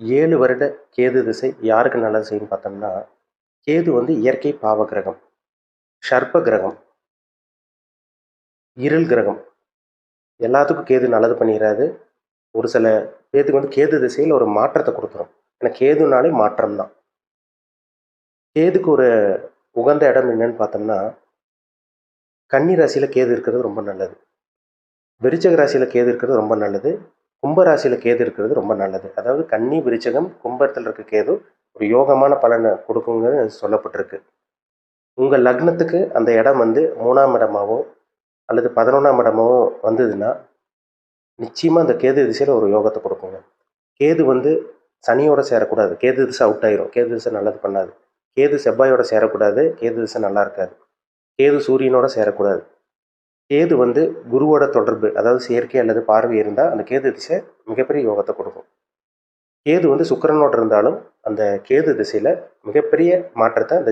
ஏழு வருட கேது திசை யாருக்கு நல்லது செய்யும்னு பார்த்தோம்னா கேது வந்து இயற்கை பாவ கிரகம் ஷர்ப்ப கிரகம் இருள் கிரகம். எல்லாத்துக்கும் கேது நல்லது பண்ணிடாது ஒரு சில பேத்துக்கு வந்து கேது திசையில் ஒரு மாற்றத்தை கொடுத்துரும். ஏன்னா கேதுனாலே மாற்றம் தான் கேதுக்கு ஒரு உகந்த இடம் என்னன்னு பார்த்தோம்னா கன்னி ராசியில் கேது இருக்கிறது ரொம்ப நல்லது. விருச்சக ராசியில் கேது இருக்கிறது ரொம்ப நல்லது. கும்பராசியில் கேது இருக்கிறது ரொம்ப நல்லது. அதாவது கன்னி விருச்சகம் கும்பத்தில் இருக்க கேது ஒரு யோகமான பலனை கொடுக்குங்கிறது சொல்லப்பட்டிருக்கு. உங்கள் லக்னத்துக்கு அந்த இடம் வந்து மூணாம் இடமாவோ அல்லது பதினொன்றாம் இடமாவோ வந்ததுன்னா நிச்சயமாக அந்த கேது திசையில் ஒரு யோகத்தை கொடுக்குங்க. கேது வந்து சனியோட சேரக்கூடாது. கேது திசை அவுட் ஆயிரும். கேது திசை நல்லது பண்ணாது. கேது செவ்வாயோட சேரக்கூடாது. கேது திசை நல்லா இருக்காது. கேது சூரியனோட சேரக்கூடாது. கேது வந்து குருவோட தொடர்பு அதாவது செயற்கை அல்லது பார்வை இருந்தால் அந்த கேது திசை மிகப்பெரிய யோகத்தை கொடுக்கும். கேது வந்து சுக்கிரனோட இருந்தாலும் அந்த கேது திசையில் மிகப்பெரிய மாற்றத்தை அந்த